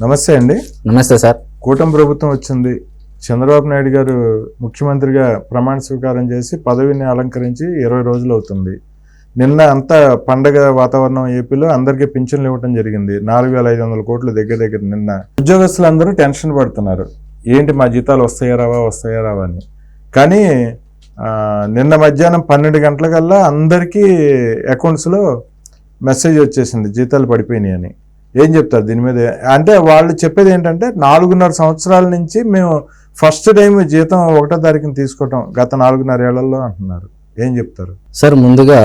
నమస్తే అండి. నమస్తే సార్. కూటమి ప్రభుత్వం వచ్చింది. చంద్రబాబు నాయుడు గారు ముఖ్యమంత్రిగా ప్రమాణ స్వీకారం చేసి పదవిని అలంకరించి ఇరవై రోజులు అవుతుంది. నిన్న అంతా పండగ వాతావరణం ఏపీలో అందరికీ పింఛన్లు ఇవ్వడం జరిగింది. నాలుగు వేల ఐదు వందల కోట్ల దగ్గర దగ్గర నిన్న ఉద్యోగస్తులందరూ టెన్షన్ పడుతున్నారు. ఏంటి మా జీతాలు వస్తాయా రావా వస్తాయా రావా అని. కానీ నిన్న మధ్యాహ్నం పన్నెండు గంటలకల్లా అందరికీ అకౌంట్స్లో మెసేజ్ వచ్చేసింది. జీతాలు పడిపోయినాయి అని ఏం చెప్తారు దీని మీద? అంటే వాళ్ళు చెప్పేది ఏంటంటే నాలుగున్నర సంవత్సరాల నుంచి మేము ఫస్ట్ టైం జీతం ఒకటో తారీఖున తీసుకోవటం గత నాలుగున్నర ఏళ్ళలో అంటున్నారు. ఏం చెప్తారు? సార్ ముందుగా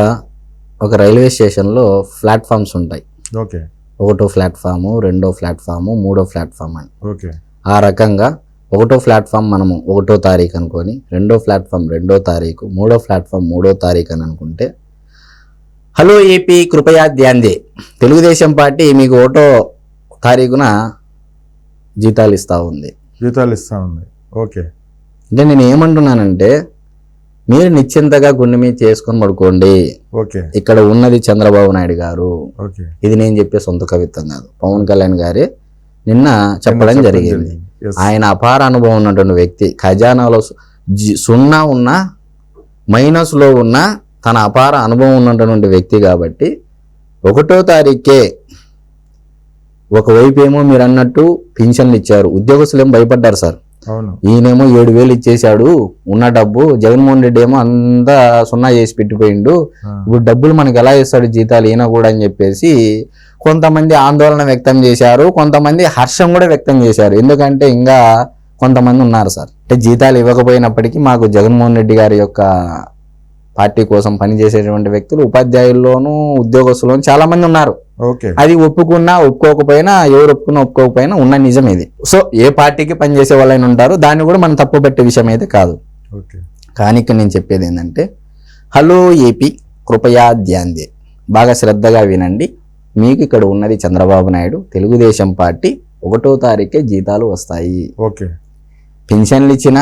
ఒక రైల్వే స్టేషన్లో ప్లాట్ఫామ్స్ ఉంటాయి. ఓకే. ఒకటో ప్లాట్ఫాము రెండో ప్లాట్ఫాము మూడో ప్లాట్ఫామ్ అని. ఓకే. ఆ రకంగా ఒకటో ప్లాట్ఫామ్ మనము ఒకటో తారీఖు అనుకొని రెండో ప్లాట్ఫామ్ రెండో తారీఖు మూడో ప్లాట్ఫామ్ మూడో తారీఖు అని అనుకుంటే హలో ఏపీ కృపయా ధ్యాందే తెలుగుదేశం పార్టీ మీకు ఒకటో తారీఖున జీతాలు ఇస్తూ ఉంది. జీతాలు ఇస్తా ఉంది. ఓకే. అంటే నేను ఏమంటున్నానంటే మీరు నిశ్చింతగా గుండె మీద చేసుకొని పడుకోండి. ఓకే. ఇక్కడ ఉన్నది చంద్రబాబు నాయుడు గారు. ఇది నేను చెప్పే సొంత కవిత్వం కాదు. పవన్ కళ్యాణ్ గారే నిన్న చెప్పడం జరిగింది. ఆయన అపార అనుభవం ఉన్నటువంటి వ్యక్తి. ఖజానాలో సున్నా ఉన్న మైనస్లో ఉన్న తన అపార అనుభవం ఉన్నటువంటి వ్యక్తి కాబట్టి ఒకటో తారీఖే ఒకవైపు ఏమో మీరు అన్నట్టు పింఛన్లు ఇచ్చారు. ఉద్యోగస్తులు ఏమో భయపడ్డారు సార్. ఈయనేమో ఏడు వేలు ఇచ్చేశాడు. ఉన్న డబ్బు జగన్మోహన్ రెడ్డి ఏమో అంతా సున్నా చేసి పెట్టిపోయిండు. ఇప్పుడు డబ్బులు మనకి ఎలా ఇస్తాడు జీతాలు ఈయన కూడా అని చెప్పేసి కొంతమంది ఆందోళన వ్యక్తం చేశారు. కొంతమంది హర్షం కూడా వ్యక్తం చేశారు. ఎందుకంటే ఇంకా కొంతమంది ఉన్నారు సార్. అంటే జీతాలు ఇవ్వకపోయినప్పటికీ మాకు జగన్మోహన్ రెడ్డి గారి యొక్క పార్టీ కోసం పనిచేసేటువంటి వ్యక్తులు ఉపాధ్యాయుల్లోనూ ఉద్యోగస్తుల్లోనూ చాలా మంది ఉన్నారు అది ఒప్పుకున్నా ఒప్పుకోకపోయినా ఎవరు ఒప్పుకున్నా ఒప్పుకోకపోయినా ఉన్న నిజం ఇది. సో ఏ పార్టీకి పనిచేసే వాళ్ళైనా ఉంటారు. దాన్ని కూడా మనం తప్పు పెట్టే విషయం అయితే కాదు. కానీ ఇక్కడ నేను చెప్పేది ఏంటంటే హలో ఏపీ కృపయా ధ్యాందే బాగా శ్రద్ధగా వినండి. మీకు ఇక్కడ ఉన్నది చంద్రబాబు నాయుడు. తెలుగుదేశం పార్టీ ఒకటో తారీఖే జీతాలు వస్తాయి. ఓకే. పెన్షన్లు ఇచ్చిన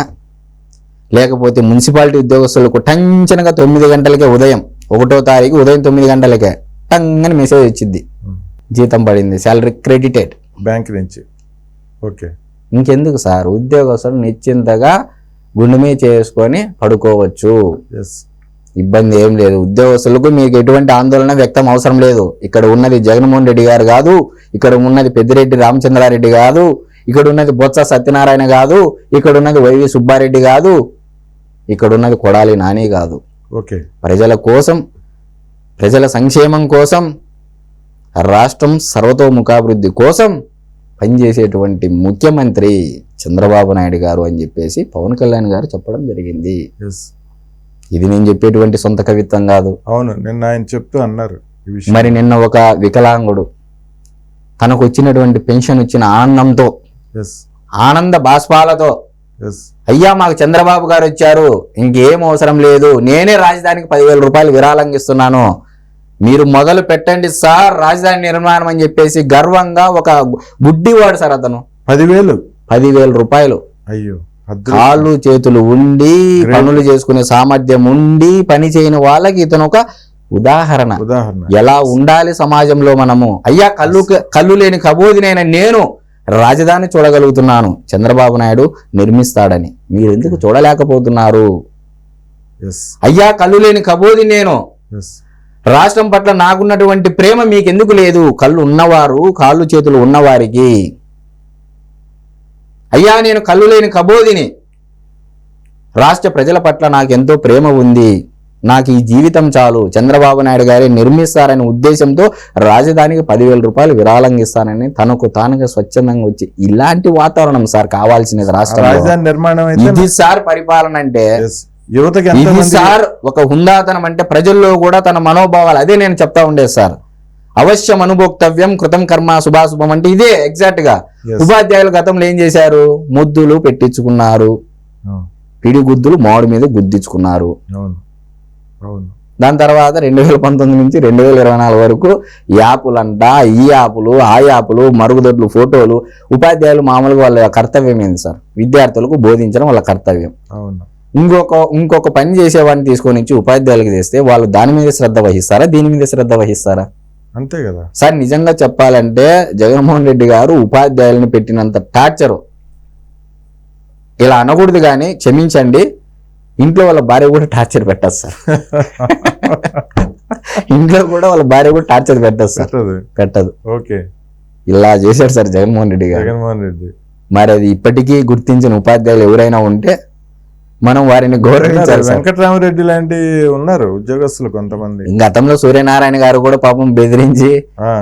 లేకపోతే మున్సిపాలిటీ ఉద్యోగస్తులకు టంచనగా తొమ్మిది గంటలకే ఉదయం ఒకటో తారీఖు ఉదయం తొమ్మిది గంటలకే టంగని మెసేజ్ వచ్చింది. జీతం పడింది శాలరీ క్రెడిటెడ్ బ్యాంక్ నుంచి. ఓకే. ఇంకెందుకు సార్? ఉద్యోగస్తులు నిశ్చింతగా గుండె మీద చేసుకొని పడుకోవచ్చు. ఇబ్బంది ఏం లేదు. ఉద్యోగస్తులకు మీకు ఎటువంటి ఆందోళన వ్యక్తం అవసరం లేదు. ఇక్కడ ఉన్నది జగన్మోహన్ రెడ్డి గారు కాదు ఇక్కడ ఉన్నది పెద్దిరెడ్డి రామచంద్రారెడ్డి కాదు ఇక్కడ ఉన్నది బొత్స సత్యనారాయణ కాదు ఇక్కడ ఉన్నది వైవి సుబ్బారెడ్డి కాదు ఇక్కడ ఉన్నది కొడాలి నాని కాదు. ఓకే. ప్రజల కోసం ప్రజల సంక్షేమం కోసం రాష్ట్రం సర్వతోముఖాభివృద్ధి కోసం పనిచేసేటువంటి ముఖ్యమంత్రి చంద్రబాబు నాయుడు గారు అని చెప్పేసి పవన్ కళ్యాణ్ గారు చెప్పడం జరిగింది. ఇది నేను చెప్పేటువంటి సొంత కవిత్వం కాదు. అవును నిన్న ఆయన చెప్తూ అన్నారు మరి నిన్న ఒక వికలాంగుడు తనకు వచ్చినటువంటి పెన్షన్ వచ్చిన ఆనందంతో ఆనంద బాష్పాలతో అయ్యా మాకు చంద్రబాబు గారు వచ్చారు. ఇంకేం అవసరం లేదు. నేనే రాజధానికి పదివేల రూపాయలు విరాళంగా ఇస్తున్నాను మీరు మొదలు పెట్టండి సార్ రాజధాని నిర్మాణం అని చెప్పేసి గర్వంగా ఒక గుడ్డివాడు సార్ అతను. పదివేలు. పదివేల రూపాయలు. అయ్యో. కాళ్ళు చేతులు ఉండి. పనులు చేసుకునే సామర్థ్యం ఉండి పని చేయని వాళ్ళకి ఇతను ఒక ఉదాహరణ. ఉదాహరణ. ఎలా ఉండాలి సమాజంలో మనము? అయ్యా కళ్ళు కళ్ళు లేని కబోదినైన నేను రాజధాని చూడగలుగుతున్నాను. చంద్రబాబు నాయుడు నిర్మిస్తాడని. మీరు ఎందుకు చూడలేకపోతున్నారు అయ్యా కళ్ళు లేని కబోది నేను. రాష్ట్రం పట్ల నాకున్నటువంటి ప్రేమ మీకెందుకు లేదు? కళ్ళు ఉన్నవారు కాళ్ళు చేతులు ఉన్నవారికి. అయ్యా నేను కళ్ళు లేని కబోదిని. రాష్ట్ర ప్రజల పట్ల నాకు ఎంతో ప్రేమ ఉంది. నాకు ఈ జీవితం చాలు. చంద్రబాబు నాయుడు గారి నిర్మిస్తారనే ఉద్దేశంతో రాజధానికి పదివేల రూపాయలు విరాళంగా ఇస్తానని తనకు తానుగా స్వచ్ఛందంగా వచ్చి ఇలాంటి వాతావరణం సార్ కావాల్సినది రాష్ట్రంలో. రాజధాని నిర్మాణం ఇది సార్ పరిపాలన అంటే. యువతకి సార్ ఒక హుందాతనం అంటే ప్రజల్లో కూడా తన మనోభావాలు అదే నేను చెప్తా ఉండేది సార్. అవశ్యం అనుభోక్తవ్యం కృతం కర్మ శుభాశుభం అంటే ఇదే ఎగ్జాక్ట్గా. ఉపాధ్యాయులు గతంలో ఏం చేశారు? ముద్దులు పెట్టించుకున్నారు. అవును. పిడిగుద్దులు మామిడి మీద గుద్దించుకున్నారు. దాని తర్వాత రెండు వేల పంతొమ్మిది నుంచి రెండు వేల ఇరవై నాలుగు వరకు యాపులంట ఈ యాపులు ఆ యాపులు మరుగుదొడ్లు ఫోటోలు ఉపాధ్యాయులు మామూలుగా వాళ్ళ కర్తవ్యం ఏంది సార్? విద్యార్థులకు బోధించడం వాళ్ళ కర్తవ్యం. అవును. ఇంకొక ఇంకొక పని చేసేవాడిని తీసుకొని వచ్చి ఉపాధ్యాయులకు చేస్తే వాళ్ళు దాని మీద శ్రద్ధ వహిస్తారా? దీని మీద శ్రద్ధ వహిస్తారా? అంతే కదా. సార్ నిజంగా చెప్పాలంటే జగన్మోహన్ రెడ్డి గారు ఉపాధ్యాయులను పెట్టినంత టార్చర్. ఇలా అనకూడదు కానీ క్షమించండి. ఇంట్లో వాళ్ళ భార్య కూడా టార్చర్ పెట్టదు సార్. ఇంట్లో కూడా వాళ్ళ భార్య కూడా టార్చర్ పెట్టదు పెట్టదు. ఓకే. ఇలా చేశాడు సార్ జగన్మోహన్ రెడ్డి గారు. జగన్మోహన్ రెడ్డి. మరి అది ఇప్పటికీ గుర్తించిన ఉపాధ్యాయులు ఎవరైనా ఉంటే మనం వారిని గౌరవించాలి వెంకటరామరెడ్డి లాంటి ఉన్నారు ఉద్యోగస్తులు కొంతమంది. గతంలో సూర్యనారాయణ గారు కూడా పాపం బెదిరించి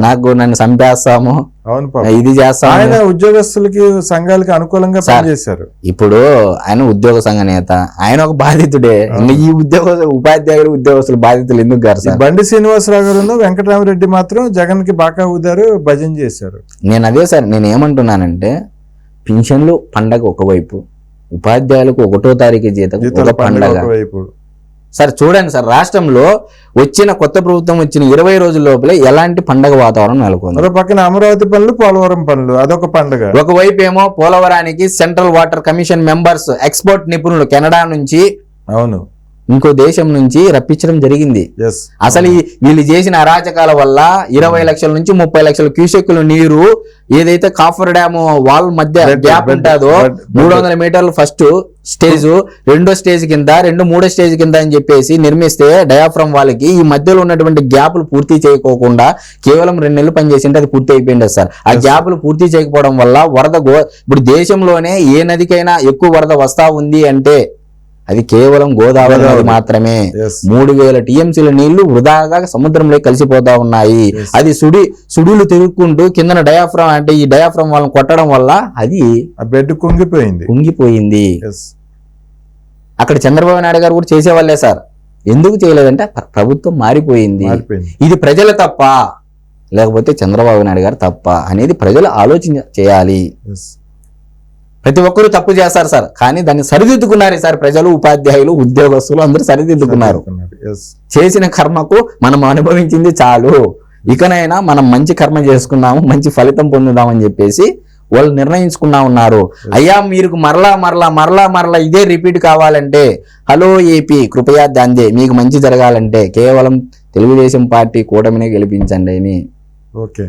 నాకు నన్ను చంపేస్తాము. అవును ఇది చేస్తాము. ఆయన ఉద్యోగస్తులకి సంఘాలకి అనుకూలంగా. పనిచేశారు. ఇప్పుడు ఆయన ఉద్యోగ సంఘ నేత. ఆయన ఒక బాధితుడే. ఈ ఉద్యోగ ఉపాధ్యాయులు ఉద్యోగస్తులు బాధితులు ఎందుకు గారు బండి శ్రీనివాసరావు గారు వెంకటరామరెడ్డి మాత్రం జగన్కి బాగా ఊదారు భజన చేశారు. నేను అదే సార్ నేను ఏమంటున్నానంటే పింఛన్లు పండగ ఒకవైపు ఉపాధ్యాయులకు ఒకటో తారీఖు జీతం ఒక పండుగ సార్ చూడండి సార్ రాష్ట్రంలో వచ్చిన కొత్త ప్రభుత్వం వచ్చిన ఇరవై రోజుల లోపలే ఎలాంటి పండగ వాతావరణం నెలకొంది? మరో పక్కన అమరావతి పనులు పోలవరం పనులు అదొక పండుగ. ఒకవైపు ఏమో పోలవరానికి central water commission members expert నిపుణులు కెనడా నుంచి అవును. ఇంకో దేశం నుంచి రప్పించడం జరిగింది అసలు ఈ వీళ్ళు చేసిన అరాచకాల వల్ల ఇరవై లక్షల నుంచి ముప్పై లక్షల క్యూసెక్కుల నీరు ఏదైతే కాఫర్ డ్యామ్ వాల్ మధ్య గ్యాప్ ఉంటుందో. మూడు వందల మీటర్లు ఫస్ట్ స్టేజ్ రెండో స్టేజ్ కింద రెండు మూడో స్టేజ్ కింద అని చెప్పేసి నిర్మిస్తే డయాఫ్రమ్ వాళ్ళకి ఈ మధ్యలో ఉన్నటువంటి గ్యాప్లు పూర్తి చేయకోకుండా కేవలం రెండు నెలలు పనిచేసింటే అది పూర్తి అయిపోయింది సార్ ఆ. గ్యాప్లు పూర్తి చేయకపోవడం వల్ల వరద ఇప్పుడు దేశంలోనే ఏ నదికైనా ఎక్కువ వరద వస్తా ఉంది అంటే అది కేవలం గోదావరి. మాత్రమే. మూడు వేల టీఎంసీల నీళ్ళు వృధాగా సముద్రంలో కలిసిపోతా ఉన్నాయి. అది సుడి సుడులు తిరుగుకుంటూ కిందన డయాఫ్రామ్ అంటే ఈ డయాఫ్రామ్ వాళ్ళని కొట్టడం వల్ల అది బెడ్ కుంగిపోయింది. కుంగిపోయింది. అక్కడ చంద్రబాబు నాయుడు గారు కూడా చేసేవాళ్ళే సార్. ఎందుకు చేయలేదంటే ప్ర- ప్రభుత్వం మారిపోయింది. ఇది ప్రజల తప్ప లేకపోతే చంద్రబాబు నాయుడు గారు తప్ప అనేది ప్రజలు ఆలోచన చేయాలి. ప్రతి ఒక్కరూ తప్పు చేస్తారు సార్. కానీ దాన్ని సరిదిద్దుకున్నారు సార్ ప్రజలు ఉపాధ్యాయులు ఉద్యోగస్తులు అందరూ సరిదిద్దుకున్నారు. చేసిన కర్మకు మనం అనుభవించింది చాలు. ఇకనైనా మనం మంచి కర్మ చేసుకుందాము మంచి ఫలితం పొందుదామని చెప్పేసి వాళ్ళు నిర్ణయించుకున్నా ఉన్నారు. అయ్యా మీరు మరలా మరలా మరలా మరలా ఇదే రిపీట్ కావాలంటే హలో ఏపీ కృపయా దాందే మీకు మంచి జరగాలంటే కేవలం తెలుగుదేశం పార్టీ కూటమినే గెలిపించండి అని ఓకే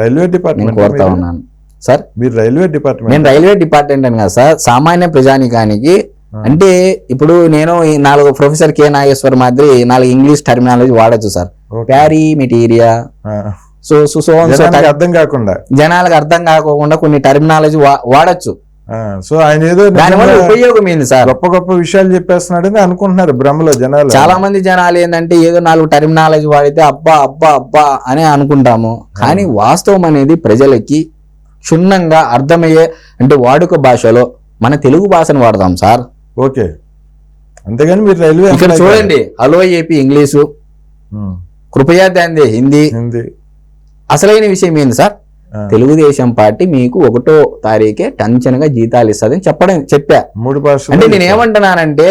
రైల్వే డిపార్ట్మెంట్ కోరుతా ఉన్నాను. సార్ మీరు రైల్వే డిపార్ట్మెంట్ నేను రైల్వే డిపార్ట్మెంట్ అని కదా సార్ సామాన్య ప్రజానికానికి. అంటే ఇప్పుడు నేను ఈ నాలుగు ప్రొఫెసర్ కె నాగేశ్వర్ మాదిరి నాలుగు ఇంగ్లీష్ టర్మినాలజీ వాడచ్చు సార్. ప్యారీ మెటీరియా. సో సో అర్థం కాకుండా. జనాలకు అర్థం కాకోకుండా కొన్ని టర్మినాలజీ వాడచ్చు. సో ఆయన ఏదో దానివల్ల ఉపయోగం ఏంది సార్? గొప్ప గొప్ప విషయాలు చెప్పేస్తున్నాడని అనుకుంటున్నారు భ్రమలో జనాలు. చాలా మంది జనాలు ఏంటంటే ఏదో నాలుగు టర్మినాలజీ వాడితే అబ్బా అబ్బా అబ్బా అని అనుకుంటాము. కానీ వాస్తవం అనేది ప్రజలకి క్షుణ్ణంగా అర్థమయ్యే అంటే వాడుక భాషలో మన తెలుగు భాషను వాడదాం సార్. ఓకే. అంతేగాని మీరు రైల్వే ఇక్కడ చూడండి హలో ఏపీ ఇంగ్లీషు. కృపయా దాందే హిందీ. హిందీ. అసలైన విషయం ఏంది సార్? తెలుగుదేశం పార్టీ మీకు ఒకటో తారీఖే టెన్షన్గా జీతాలు ఇస్తుందని చెప్పడం చెప్పా. మూడు అంటే నేను ఏమంటున్నానంటే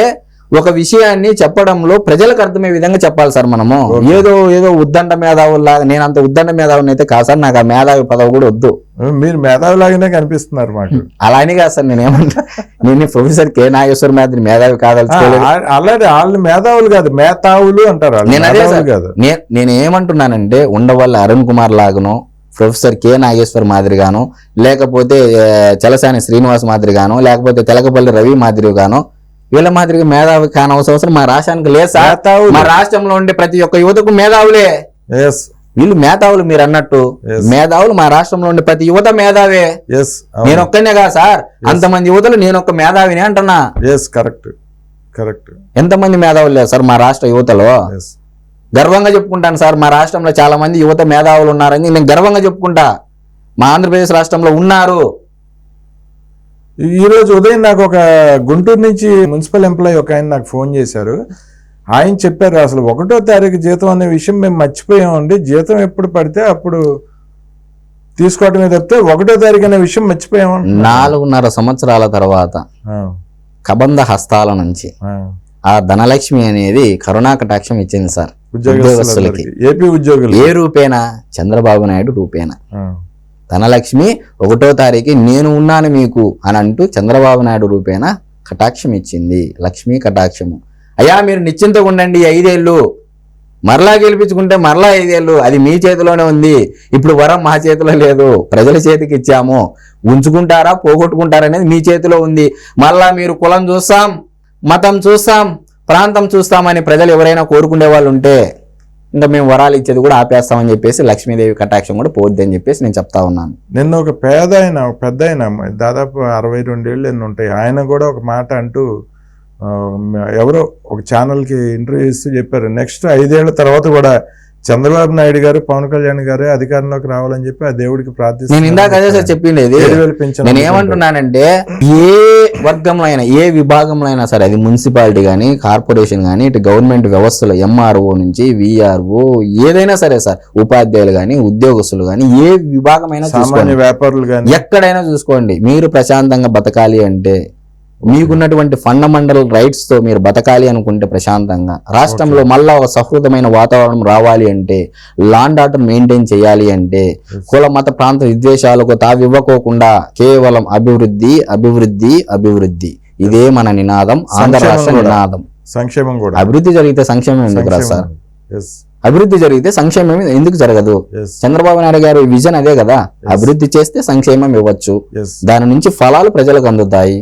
ఒక విషయాన్ని చెప్పడంలో ప్రజలకు అర్థమయ్యే విధంగా చెప్పాలి సార్ మనము. ఏదో ఏదో ఉద్దండ మేధావులాగా నేను అంత ఉద్దండ మేధావుని అయితే కాదు సార్ నాకు ఆ మేధావి పదవి కూడా వద్దు మీరు మేధావిలాగానే కనిపిస్తున్నారు మాకు అలా అని కాదు సార్ నేను ఏమంటా నేను ప్రొఫెసర్ కే నాగేశ్వర మాదిరి మేధావి కాదలుచుకోలేదు అలాగే వాళ్ళు మేధావులు కాదు మేధావులు అంటారు. నేను అదే కాదు నేను ఏమంటున్నానంటే ఉండవల్లి అరుణ్ కుమార్ లాగాను ప్రొఫెసర్ కె నాగేశ్వర్ మాదిరిగాను లేకపోతే చలసాని శ్రీనివాస్ మాదిరిగాను లేకపోతే తెలకపల్లి రవి మాదిరిగాను వీళ్ళ మాదిరిగా మేధావి కానవసరం మా రాష్ట్రానికి లేదు సార్. మా రాష్ట్రంలో ఉండే ప్రతి ఒక్క యువతకు మేధావులే. ఎస్ వీళ్ళు మేధావులు మీరు అన్నట్టు. మేధావులు మా రాష్ట్రంలో ఉండే ప్రతి యువత మేధావే. నేను ఒక్కనే కాదు సార్. అంతమంది యువతలు నేను ఒక్క మేధావిని అంటున్నా. ఎస్ కరెక్ట్ కరెక్ట్ ఎంతమంది మేధావులు లేరు సార్ మా రాష్ట్ర యువతలో? గర్వంగా చెప్పుకుంటాను సార్. మా రాష్ట్రంలో చాలా మంది యువత మేధావులు ఉన్నారని నేను గర్వంగా చెప్పుకుంటా. మా ఆంధ్రప్రదేశ్ రాష్ట్రంలో ఉన్నారు. ఈ రోజు ఉదయం నాకు ఒక గుంటూరు నుంచి మున్సిపల్ ఎంప్లాయీ ఒక ఆయన నాకు ఫోన్ చేశారు. ఆయన చెప్పారు అసలు ఒకటో తారీఖు జీతం అనే విషయం మేము మర్చిపోయామండి జీతం ఎప్పుడు పడితే అప్పుడు తీసుకోవటమే తప్పితే ఒకటో తారీఖు అనే విషయం మర్చిపోయామండి నాలుగున్నర సంవత్సరాల తర్వాత కబంధ హస్తాల నుంచి ఆ. ధనలక్ష్మి అనేది కరుణా కటాక్షం ఇచ్చింది సార్ ఉద్యోగస్తులకి. ఏపీ ఉద్యోగులు ఏ రూపేనా? చంద్రబాబు నాయుడు రూపేనా? ధనలక్ష్మి ఒకటో తారీఖు నేను ఉన్నాను మీకు అని అంటూ చంద్రబాబు నాయుడు రూపేణ కటాక్షం ఇచ్చింది లక్ష్మీ కటాక్షము. అయ్యా మీరు నిశ్చింతగా ఉండండి ఐదేళ్ళు. మరలా గెలిపించుకుంటే మరలా ఐదేళ్ళు. అది మీ చేతిలోనే ఉంది. ఇప్పుడు వరం మా చేతిలో లేదు. ప్రజల చేతికి ఇచ్చాము. ఉంచుకుంటారా పోగొట్టుకుంటారా అనేది మీ చేతిలో ఉంది. మరలా మీరు కులం చూస్తాం మతం చూస్తాం ప్రాంతం చూస్తామని ప్రజలు ఎవరైనా కోరుకునే వాళ్ళు ఉంటే ఇంకా మేము వరాలు ఇచ్చేది కూడా ఆపేస్తామని చెప్పేసి లక్ష్మీదేవి కటాక్షం కూడా పోద్ది అని చెప్పేసి నేను చెప్తా ఉన్నాను. నిన్న ఒక పేద ఆయన పెద్ద ఆయన దాదాపు అరవై రెండేళ్ళు ఎన్ని ఉంటాయి. ఆయన కూడా ఒక మాట అంటూ ఎవరో ఒక ఛానల్కి ఇంటర్వ్యూ ఇస్తూ చెప్పారు. నెక్స్ట్ ఐదేళ్ళ తర్వాత కూడా చంద్రబాబు నాయుడు గారు పవన్ కళ్యాణ్ గారే అధికారంలోకి రావాలని చెప్పి ఆ దేవుడికి నేను ఇందాక అదే సార్ చెప్పిండేది. నేను ఏమంటున్నానంటే ఏ వర్గంలో అయినా ఏ విభాగంలో అయినా సరే అది మున్సిపాలిటీ కానీ కార్పొరేషన్ కానీ ఇటు గవర్నమెంట్ వ్యవస్థలో ఎంఆర్ఓ నుంచి విఆర్ఓ ఏదైనా సరే సార్ ఉపాధ్యాయులు కానీ ఉద్యోగస్తులు కానీ ఏ విభాగమైనా వ్యాపారులు కానీ. ఎక్కడైనా చూసుకోండి. మీరు ప్రశాంతంగా బతకాలి అంటే మీకున్నటువంటి ఫండమెంటల్ రైట్స్తో మీరు బతకాలి అనుకుంటే ప్రశాంతంగా. రాష్ట్రంలో మళ్ళా ఒక సహృదమైన వాతావరణం రావాలి అంటే లాండ్ ఆర్డర్ మెయింటైన్ చేయాలి అంటే కుల మత ప్రాంత విద్వేషాలకు తావివ్వకోకుండా కేవలం అభివృద్ధి అభివృద్ధి అభివృద్ధి. ఇదే మన నినాదం ఆంధ్ర రాష్ట్ర. నినాదం. సంక్షేమం కూడా. అభివృద్ధి జరిగితే సంక్షేమం ఎందుకు రా సార్? అభివృద్ధి జరిగితే సంక్షేమం ఎందుకు జరగదు? చంద్రబాబు నాయుడు గారి విజన్ అదే కదా? అభివృద్ధి చేస్తే సంక్షేమం ఇవ్వచ్చు. దాని నుంచి ఫలాలు ప్రజలకు అందుతాయి.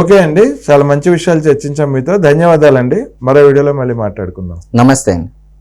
ఓకే అండి చాలా మంచి విషయాలు చర్చించాం మీతో. ధన్యవాదాలండి. మరో వీడియోలో మళ్ళీ మాట్లాడుకుందాం. నమస్తే అండి.